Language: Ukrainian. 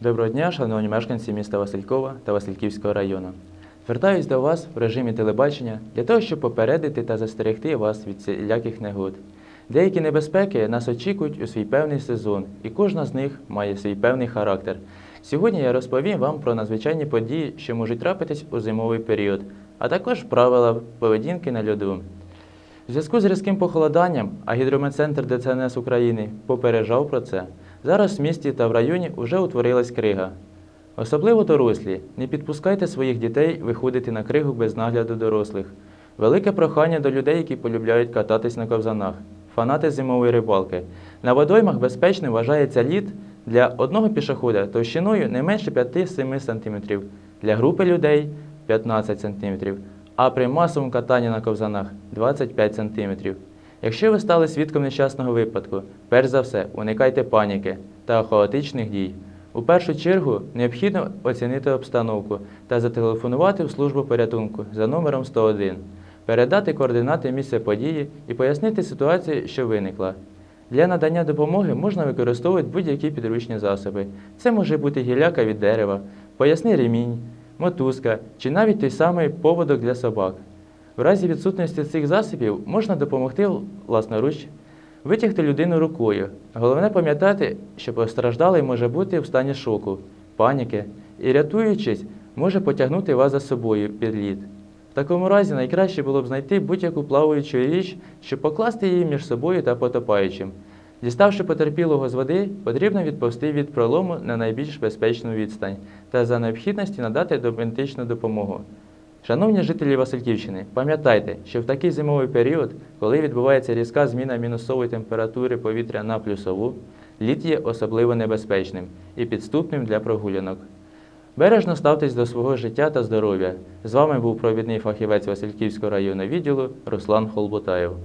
Доброго дня, шановні мешканці міста Василькова та Васильківського району. Звертаюсь до вас в режимі телебачення для того, щоб попередити та застерегти вас від всіляких негод. Деякі небезпеки нас очікують у свій певний сезон, і кожна з них має свій певний характер. Сьогодні я розповім вам про надзвичайні події, що можуть трапитись у зимовий період, а також правила поведінки на льоду. У зв'язку з різким похолоданням, а гідрометцентр ДЦНС України попереджав про це, зараз в місті та в районі вже утворилась крига. Особливо дорослі, не підпускайте своїх дітей виходити на кригу без нагляду дорослих. Велике прохання до людей, які полюбляють кататись на ковзанах, фанати зимової рибалки. На водоймах безпечним вважається лід для одного пішохода товщиною не менше 5-7 см, для групи людей 15 см, а при масовому катанні на ковзанах 25 см. Якщо ви стали свідком нещасного випадку, перш за все уникайте паніки та хаотичних дій. У першу чергу необхідно оцінити обстановку та зателефонувати в службу порятунку за номером 101, передати координати місця події і пояснити ситуацію, що виникла. Для надання допомоги можна використовувати будь-які підручні засоби. Це може бути гіляка від дерева, поясний ремінь, мотузка чи навіть той самий поводок для собак. В разі відсутності цих засобів можна допомогти власноруч витягти людину рукою. Головне пам'ятати, що постраждалий може бути в стані шоку, паніки і, рятуючись, може потягнути вас за собою під лід. В такому разі найкраще було б знайти будь-яку плаваючу річ, щоб покласти її між собою та потопаючим. Діставши потерпілого з води, потрібно відповсти від пролому на найбільш безпечну відстань та за необхідності надати домедичну допомогу. Шановні жителі Васильківщини, пам'ятайте, що в такий зимовий період, коли відбувається різка зміна мінусової температури повітря на плюсову, лід є особливо небезпечним і підступним для прогулянок. Бережно ставтесь до свого життя та здоров'я. З вами був провідний фахівець Васильківського районного відділу Руслан Холботаєв.